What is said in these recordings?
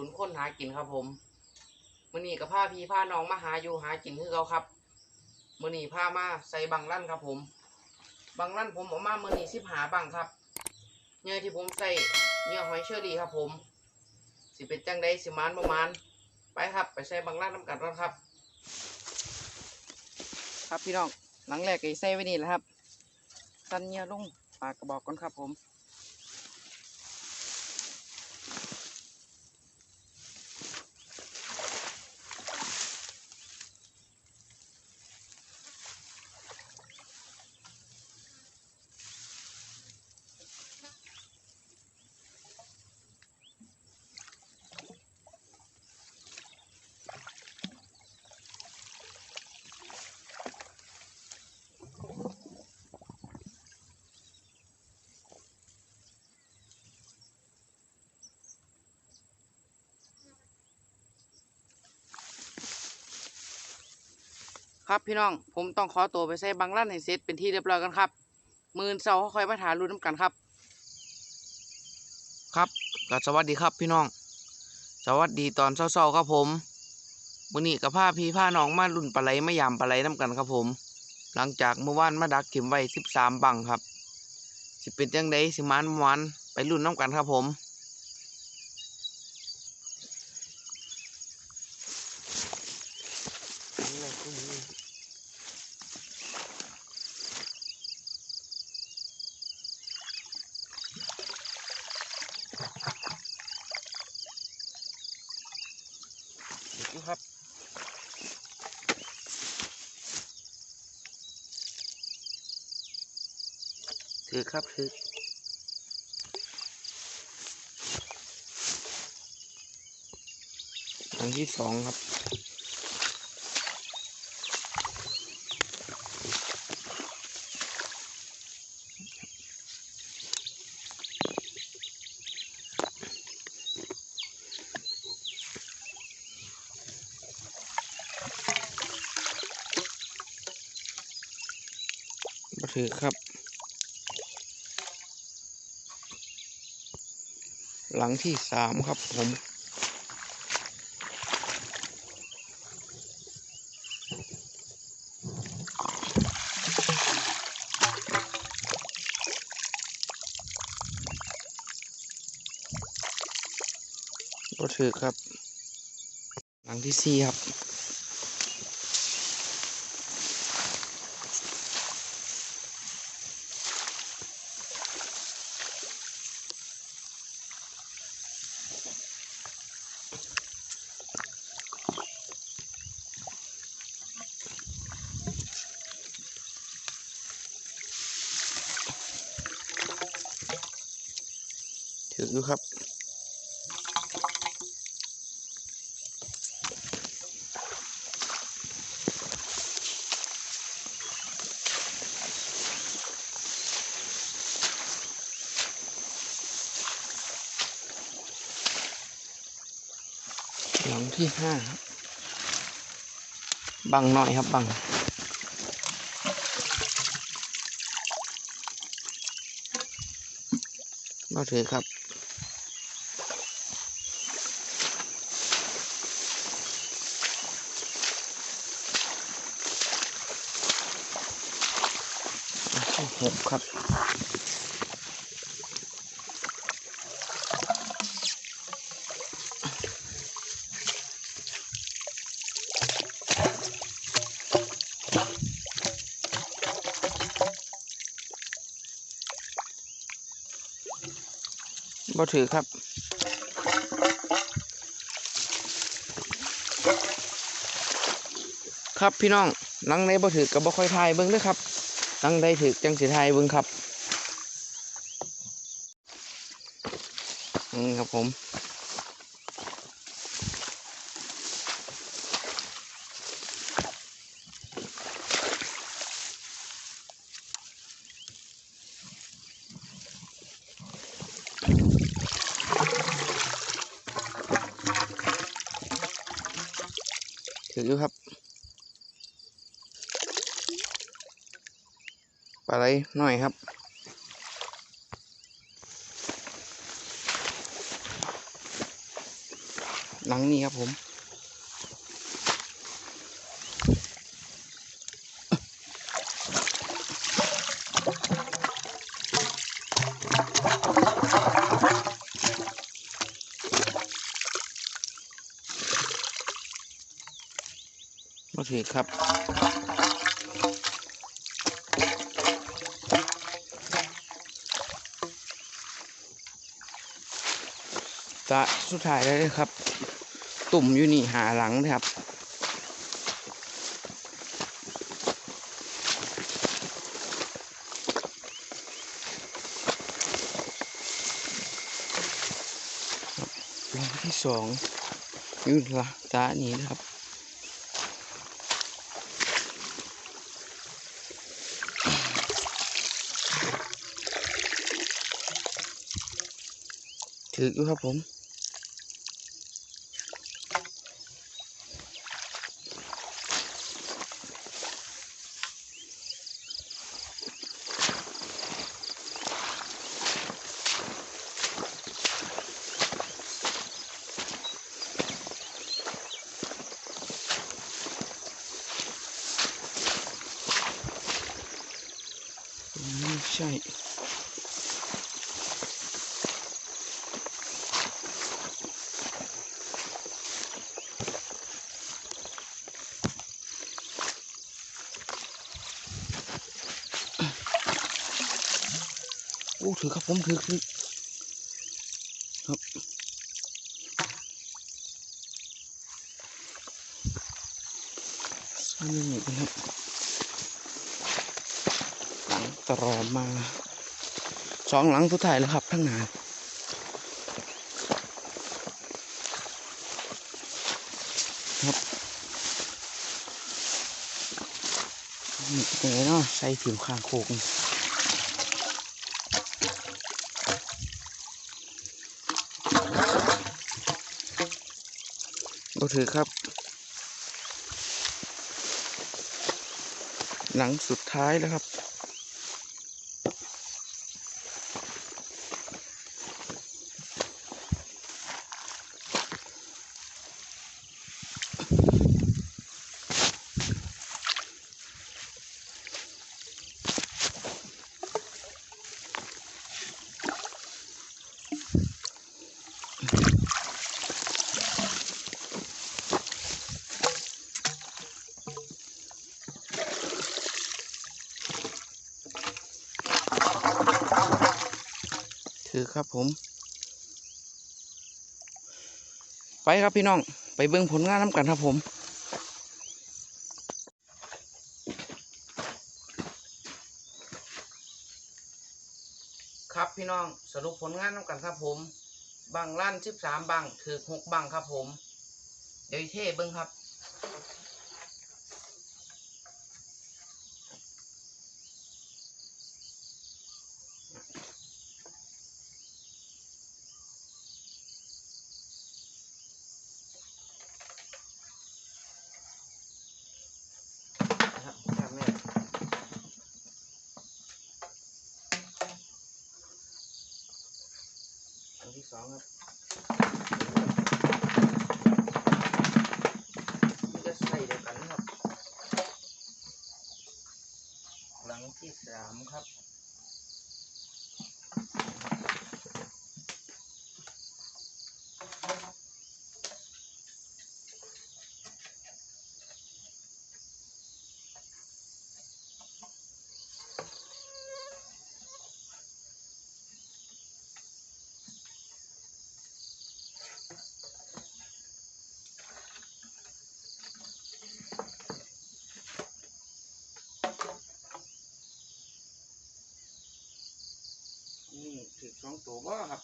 กับช่องหลุนค้นหากินครับผมมื้อนี้กับพาพี่พาน้องมาหาอยู่หากินคือเขาครับมื้อนี้พามาใส่บังลั่นครับผม บังลั่นผมออกมามื้อนี้สิบหาบังครับเนื้อที่ผมใส่เนื้อหอยเชอรี่ครับผม สิเป็นจังได้สิมานประมาณไปครับ ไปใส่บังลั่นน้ำกันก่อนครับ ครับพี่น้องหลังแรกก็ใส่ไว้นี่แหละครับ สั้นเนื้อลงปากกระบอกก่อนครับผม ครับพี่น้องผมต้องขอตัวไปใส่บังลั่นให้เสร็จเป็นที่เรียบร้อยกันครับมือนเสาค่อยมาถารุนน้ำกันครับ ครับก็สวัสดีครับพี่น้อง สวัสดีตอนเช้าๆครับผมมื้อนี้กับผ้าพี่ผ้าน้องมารุ่นปลาไหลไมายามปลาไหลน้ำกันครับผม หลังจากเมื่อวานมาดักเข็มไว้สิบสามบังครับสิเป็นจังไดสิมานบ่มันไปรุ่นน้ำกันครับผม เด็กอยู่ครับถือครับถือครั้งที่สองครับ ถือครับ หลังที่สามครับผมก็ถือครับ หลังที่สี่ครับ ถืออยู่ครับหลังที่ห้าครับบังหน่อยครับบังก็ถือครับ หกครับ บ่ถือครับครับพี่น้องหลังในบ่ถือกับบ่ค่อยทายเบิ่งด้อครับ ตั้งได้ถือจังสิทยเบิ่งครับอืมครับผม ถืออยู่ครับป ลาไหลหน่อยครับหลังนี้ครับผมมาถือครับะสุดท้ายแล้วเลยครับ ตุ่มอยู่นี่หาหลังนะครับหลังที่สองอยู่ละตานี้นะครับถืออยู่ครับผมใช่ โอ้ถือครับผมถือถือครับซ่อนอยู่นี่กันครับหลังตรอมมาสองหลังสุดท้ายแล้วครับทั้งหนาครับนี่เป็นไงเนาะใส่ผิวคางโคก นี่ถือครับ หลังสุดท้ายแล้วครับือครับผม ไปครับพี่น้องไปเบิ่งผลงานน้ำกันครับผมครับพี่น้องสรุปผลงานน้ำกันครับผมบังลั่นสิบสามบังถือหกบังครับผม เดี๋ยวเท่เบิ้งครับครับแม่ องครับจะใส่เดียวกันครับ หลังที่สามครับ ตัวบ่ครับ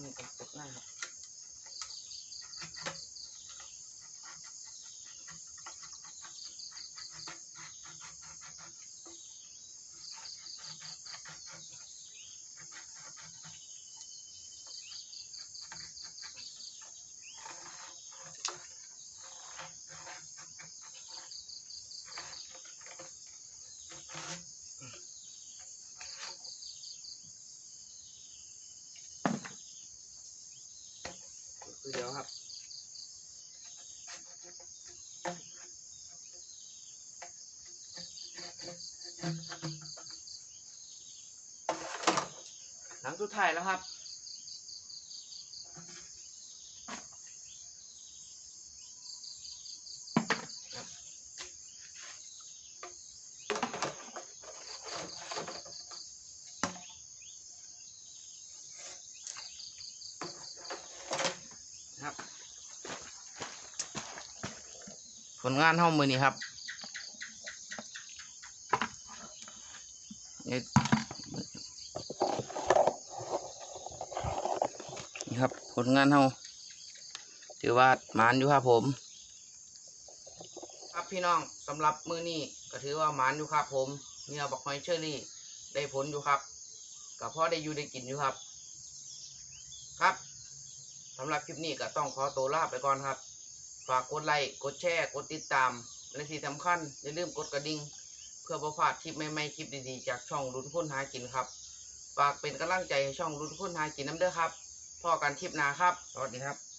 那个不干了 ยวครับ หลังสุดท้ายแล้วครับครับ ผลงานห้องมือนี้ครับนี่ครับ ผลงานเฮาถือว่าหมานอยู่ครับผม ครับพี่น้องสำหรับมือนี้ก็ถือว่าหมานอยู่ครับผมเนี่ยบักหอยเชอรี่ ได้ผลอยู่ครับกับพ่อได้อยู่ได้กินอยู่ครับ ครับสำหรับคลิปนี้ก็ต้องขอตัวลาไปก่อนครับ ฝากกดไลค์กดแชร์กดติดตาม และที่สำคัญอย่าลืมกดกระดิ่ง เพื่อประพลาดคลิปใหม่ๆคลิปดีๆจากช่องลุ้นพ้นหากินครับฝากเป็นกำลังใจให้ช่องลุ้นพ้นหากินน้ำเด้อครับพอกันคลิปหน้าครับ สวัสดีครับ